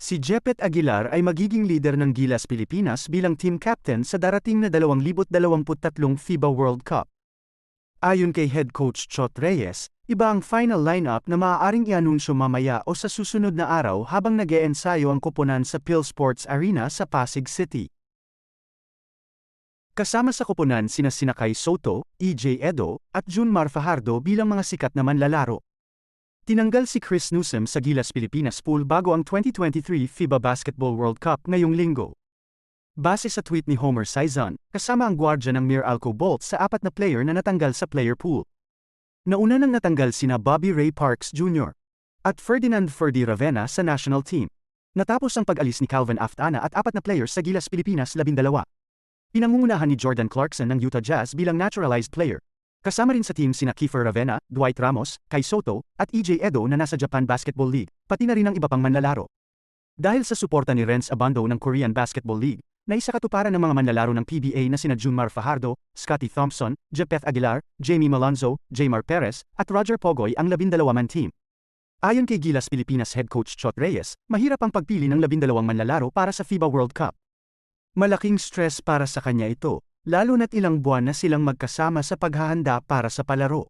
Si Jepet Aguilar ay magiging leader ng Gilas Pilipinas bilang team captain sa darating na 2023 FIBA World Cup. Ayon kay head coach Chot Reyes, iba ang final lineup na maaaring i-anunsyo mamaya o sa susunod na araw habang nag ensayo ang koponan sa Phil Sports Arena sa Pasig City. Kasama sa koponan sina Sinakay Soto, EJ Edo, at Junmar Fajardo bilang mga sikat na manlalaro. Tinanggal si Chris Newsom sa Gilas Pilipinas pool bago ang 2023 FIBA Basketball World Cup ngayong linggo. Base sa tweet ni Homer Sison, kasama ang gwardya ng Mir Alco Bolt sa apat na player na natanggal sa player pool. Nauna nang natanggal sina Bobby Ray Parks Jr. at Ferdinand Ferdi Ravena sa national team. Natapos ang pag-alis ni Calvin Aftana at apat na players sa Gilas Pilipinas 12. Pinangungunahan ni Jordan Clarkson ng Utah Jazz bilang naturalized player. Kasama rin sa team sina Kiefer Ravena, Dwight Ramos, Kai Soto, at EJ Edo na nasa Japan Basketball League, pati na rin ang iba pang manlalaro. Dahil sa suporta ni Renz Abando ng Korean Basketball League, naisakatuparan ng mga manlalaro ng PBA na sina Junmar Fajardo, Scotty Thompson, Jepeth Aguilar, Jamie Malonzo, Jamar Perez, at Roger Pogoy ang labindalawaman team. Ayon kay Gilas Pilipinas head coach Chot Reyes, mahirap ang pagpili ng labindalawang manlalaro para sa FIBA World Cup. Malaking stress para sa kanya ito, lalo na't ilang buwan na silang magkasama sa paghahanda para sa palaro.